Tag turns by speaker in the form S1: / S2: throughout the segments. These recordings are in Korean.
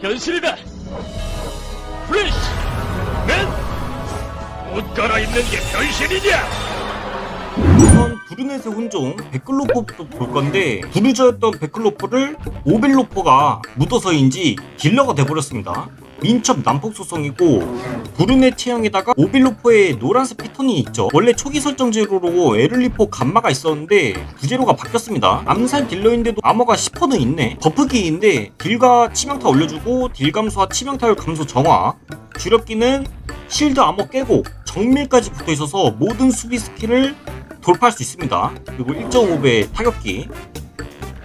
S1: 변신이다! 플래시! 맨! 옷 갈아입는 게 변신이냐!
S2: 브루넷의 혼종 베클로퍼부터 볼 건데 부르저였던 베클로퍼를 오빌로퍼가 묻어서인지 딜러가 돼버렸습니다. 민첩 난폭 소성이고 브루넷 체형에다가 오빌로퍼의 노란색 패턴이 있죠. 원래 초기 설정 제로로 에를리포 감마가 있었는데 부제로가 바뀌었습니다. 암살 딜러인데도 아머가 10%는 있네. 버프기인데 딜과 치명타 올려주고 딜 감소와 치명타율 감소 정화 주력기는 실드 아머 깨고 정밀까지 붙어 있어서 모든 수비 스킬을 돌파할 수 있습니다. 그리고 1.5배 타격기.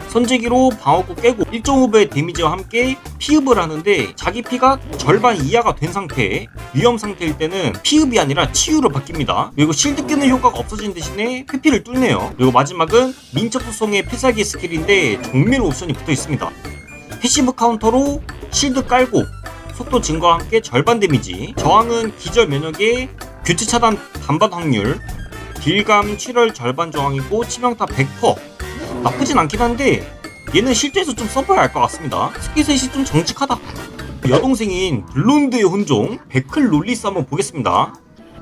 S2: 선제기로 방어구 깨고 1.5배 데미지와 함께 피읍을 하는데 자기 피가 절반 이하가 된 상태에 위험 상태일 때는 피읍이 아니라 치유로 바뀝니다. 그리고 실드 깨는 효과가 없어진 대신에 회피를 뚫네요. 그리고 마지막은 민첩 소송의 필살기 스킬인데 정밀 옵션이 붙어 있습니다. 패시브 카운터로 실드 깔고 속도 증가와 함께 절반 데미지 저항은 기절 면역에 교체 차단 반반 확률 딜감 7월 절반 저항이고 치명타 100% 나쁘진 않긴 한데 얘는 실제에서 좀 써봐야 할 것 같습니다. 스키셋이 좀 정직하다. 여동생인 블론드의 혼종 베클 롤리스 한번 보겠습니다.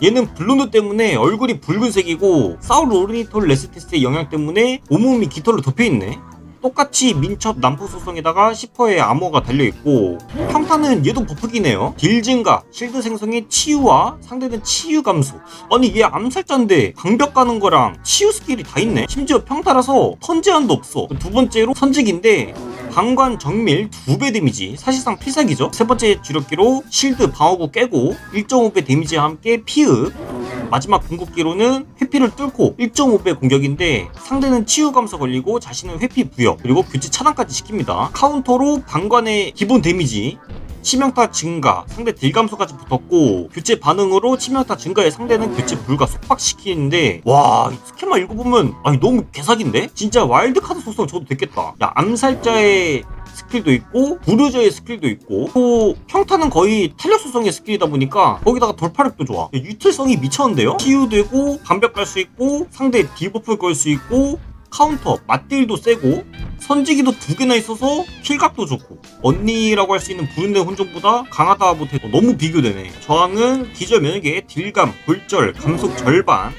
S2: 얘는 블론드 때문에 얼굴이 붉은색이고 사울 오르니톨 레스테스의 영향 때문에 온몸이 깃털로 덮여있네 똑같이 민첩 난포 소성에다가 10%의 암호가 달려있고 평타는 얘도 버프기네요. 딜 증가, 실드 생성의 치유와 상대는 치유 감소. 아니 얘 암살자인데 방벽 가는 거랑 치유 스킬이 다 있네. 심지어 평타라서 턴 제한도 없어. 두 번째로 선직인데 방관 정밀 2배 데미지. 사실상 필살기죠. 세 번째 주력기로 실드 방어구 깨고 1.5배 데미지와 함께 피읍 마지막 궁극기로는 회피를 뚫고 1.5배 공격인데 상대는 치유 감소 걸리고 자신은 회피 부여 그리고 교체 차단까지 시킵니다 카운터로 방관의 기본 데미지 치명타 증가, 상대 딜 감소까지 붙었고 교체 반응으로 치명타 증가에 상대는 교체 불가 속박시키는데 와이 스킬만 읽어보면 아니 너무 개사기인데? 진짜 와일드카드 소송 줘도 됐겠다 야 암살자의 스킬도 있고 부르저의 스킬도 있고 또 평타는 거의 탄력 수성의 스킬이다 보니까 거기다가 돌파력도 좋아. 유틸성이 미쳤는데요? 치유되고 반벽 갈 수 있고 상대 디버프 걸 수 있고 카운터 맞딜도 세고 선지기도 두 개나 있어서 킬각도 좋고. 언니라고 할 수 있는 부른의 혼종보다 강하다 못해도 너무 비교되네. 저항은 기절 면역에 딜감, 골절, 감속 절반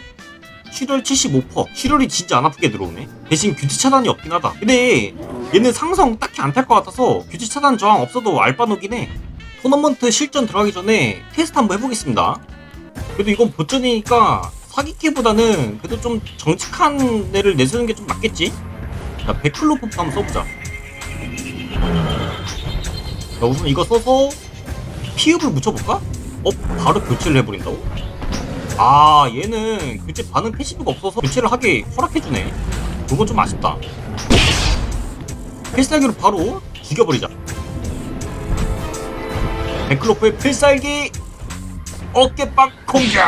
S2: 출혈 75% 출혈이 진짜 안 아프게 들어오네 대신 규칙 차단이 없긴 하다 근데 얘는 상성 딱히 안 탈 것 같아서 규칙 차단 저항 없어도 알바노긴 해 토너먼트 실전 들어가기 전에 테스트 한번 해보겠습니다 그래도 이건 보전이니까 사기캐보다는 그래도 좀 정직한 애를 내세우는 게좀 맞겠지? 자, 베클로프부터 한번 써보자. 자, 우선 이거 써서 피읍을 묻혀볼까? 어? 바로 교체를 해버린다고? 아, 얘는 교체 반응 패시브가 없어서 교체를 하게 허락해주네. 이건 좀 아쉽다. 필살기로 바로 죽여버리자. 베클로프의 필살기! 어깨빵 공격!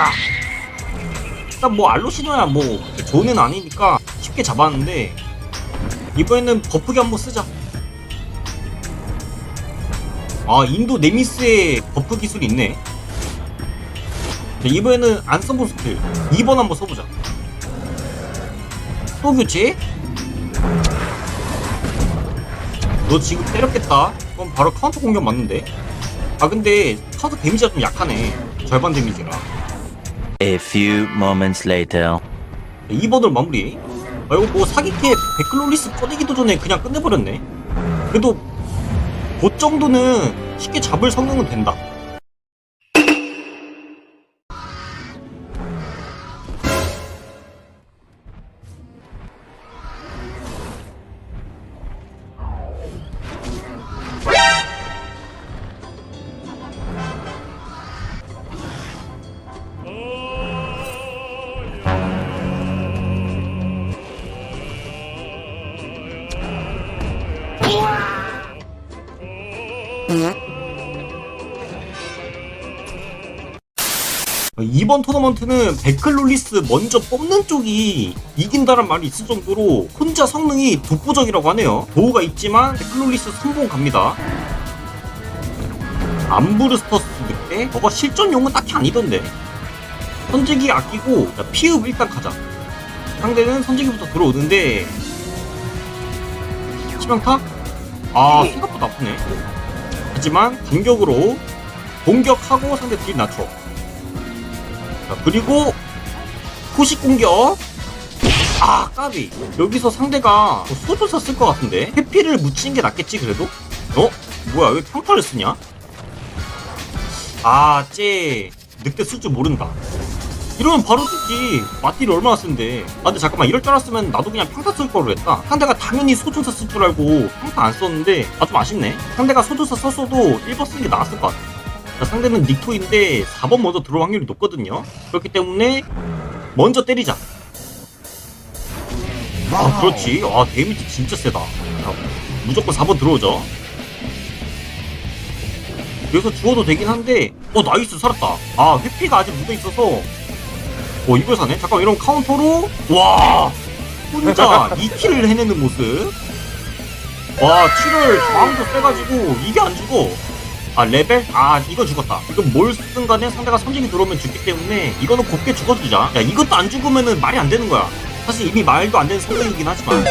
S2: 일단 뭐 알로시노야 뭐 좋은 애는 아니니까 쉽게 잡았는데 이번에는 버프기 한번 쓰자 아 인도 네미스의 버프 기술이 있네 자, 이번에는 안 써본 스킬 2번 한번 써보자 또 교체? 너 지금 때렸겠다 그럼 바로 카운터 공격 맞는데 아 근데 카운터 데미지가 좀 약하네 절반 데미지가
S3: A few moments later.
S2: 2번으로 마무리. 아, 이거 뭐 사기캐 베클로리스 꺼내기도 전에 그냥 끝내버렸네. 그래도 그 정도는 쉽게 잡을 성능은 된다. 이번 토너먼트는 베클로리스 먼저 뽑는 쪽이 이긴다는 말이 있을 정도로 혼자 성능이 독보적이라고 하네요. 도우가 있지만 베클로리스 선봉 갑니다. 암브르스터스 늑대? 저거 실전용은 딱히 아니던데. 선제기 아끼고 자, 피읍 일단 가자. 상대는 선제기부터 들어오는데 치명타? 아 생각보다 아프네. 하지만 반격으로 공격하고 상대 딜 낮춰. 자, 그리고 후식 공격. 아, 까비. 여기서 상대가 뭐 소조사 쓸 것 같은데? 해피를 묻히는 게 낫겠지, 그래도? 어? 뭐야, 왜 평타를 쓰냐? 아, 쟤. 늑대 쓸 줄 모른다. 이러면 바로 쓰지. 맞딜이 얼마나 쓴데. 아, 근데 잠깐만, 이럴 줄 알았으면 나도 그냥 평타 쓸 걸 그랬다. 상대가 당연히 소조사 쓸 줄 알고 평타 안 썼는데, 아, 좀 아쉽네. 상대가 소조사 썼어도 1번 쓰는 게 나았을 것 같아. 자, 상대는 닉토인데 4번 먼저 들어올 확률이 높거든요. 그렇기 때문에 먼저 때리자. 아, 그렇지. 아, 데미지 진짜 세다. 자, 무조건 4번 들어오죠. 여기서 죽어도 되긴 한데, 어, 나이스, 살았다. 아, 회피가 아직 묻어있어서, 어, 이걸 사네? 잠깐, 이런 카운터로, 와, 혼자 2킬을 해내는 모습. 와, 7월 저항도 세가지고, 이게 안 죽어. 아, 레벨? 아, 이거 죽었다. 이건 뭘 쓰든 간에 상대가 선진이 들어오면 죽기 때문에, 이거는 곱게 죽어주자. 야, 이것도 안 죽으면은 말이 안 되는 거야. 사실 이미 말도 안 되는 성능이긴 하지만.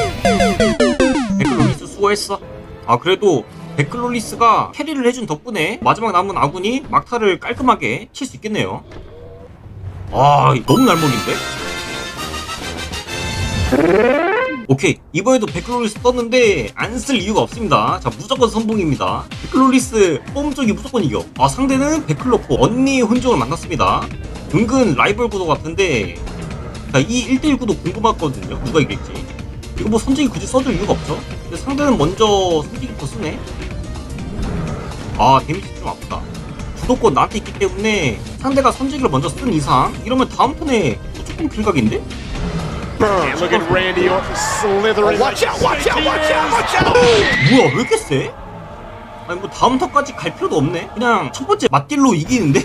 S2: 백클로리스 수고했어. 아, 그래도 백클로리스가 캐리를 해준 덕분에 마지막 남은 아군이 막타를 깔끔하게 칠 수 있겠네요. 아, 너무 날먹인데? 오케이. 이번에도 백클로리스 떴는데 안 쓸 이유가 없습니다. 자 무조건 선봉입니다. 백클로리스 뽐 쪽이 무조건 이겨. 아 상대는 백클로포 언니 혼종을 만났습니다. 은근 라이벌 구도 같은데. 자이 1대1 구도 궁금하거든요. 누가 이길지. 이거 뭐 선택이 굳이 써줄 이유가 없죠? 근데 상대는 먼저 선택이부터 쓰네. 아 데미지 좀 아프다. 주도권 나한테 있기 때문에 상대가 선제기를 먼저 쓴 이상 이러면 다음 턴에 무조건 필각인데?
S1: And look at Randy Orton slithering. watch out! Watch out! Watch out! Watch out!
S2: 뭐야 왜 이렇게 세? 아니 뭐 다음 턴까지 갈 필요도 없네 그냥 첫 번째 맞딜로 이기는데?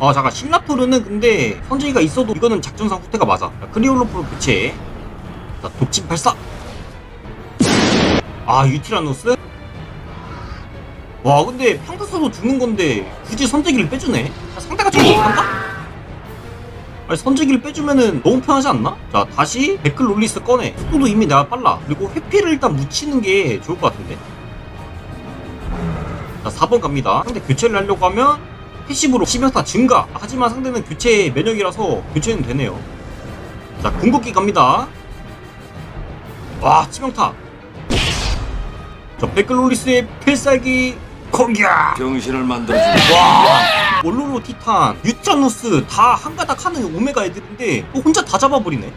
S2: 아 잠깐 신라토르는 근데 선제기가 있어도 이거는 작전상 후퇴가 맞아 자, 크리올로프로 교체 자 독침 발사 아 유티라노스? 와 근데 평타 써도 죽는 건데 굳이 선제기를 빼주네 자, 상대가 좀 못한다? 아니 선제기를 빼주면은 너무 편하지 않나? 자 다시 데클 롤리스 꺼내. 속도도 이미 내가 빨라. 그리고 회피를 일단 묻히는 게 좋을 것 같은데. 자 4번 갑니다. 상대 교체를 하려고 하면 패시브로 치명타 증가. 하지만 상대는 교체 면역이라서 교체는 되네요. 자 궁극기 갑니다. 와 치명타. 자 베클롤리스의 필살기 공격!
S4: 병신을 만들어주는
S2: 와 원로로 티탄, 유자누스 다 한가닥 하는 오메가 애들인데 또 혼자 다 잡아버리네.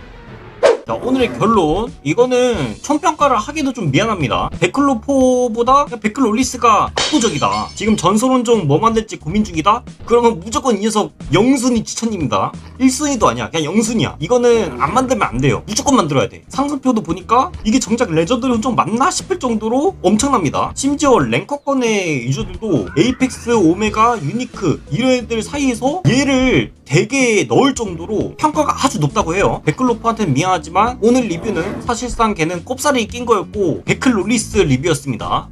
S2: 자 오늘의 결론. 이거는 총평가를 하기도 좀 미안합니다. 베클로포보다 베클롤리스가 압도적이다. 지금 전설원종 뭐 만들지 고민 중이다? 그러면 무조건 이 녀석 영순이 추천입니다. 1순위도 아니야. 그냥 영순이야. 이거는 안 만들면 안 돼요. 무조건 만들어야 돼. 상승표도 보니까 이게 정작 레전드 혼종 맞나 싶을 정도로 엄청납니다. 심지어 랭커권의 유저들도 에이펙스, 오메가, 유니크 이런 애들 사이에서 얘를 되게 넣을 정도로 평가가 아주 높다고 해요. 베클로프한테는 미안하지만 오늘 리뷰는 사실상 걔는 꼽사리 낀 거였고 베클 롤리스 리뷰였습니다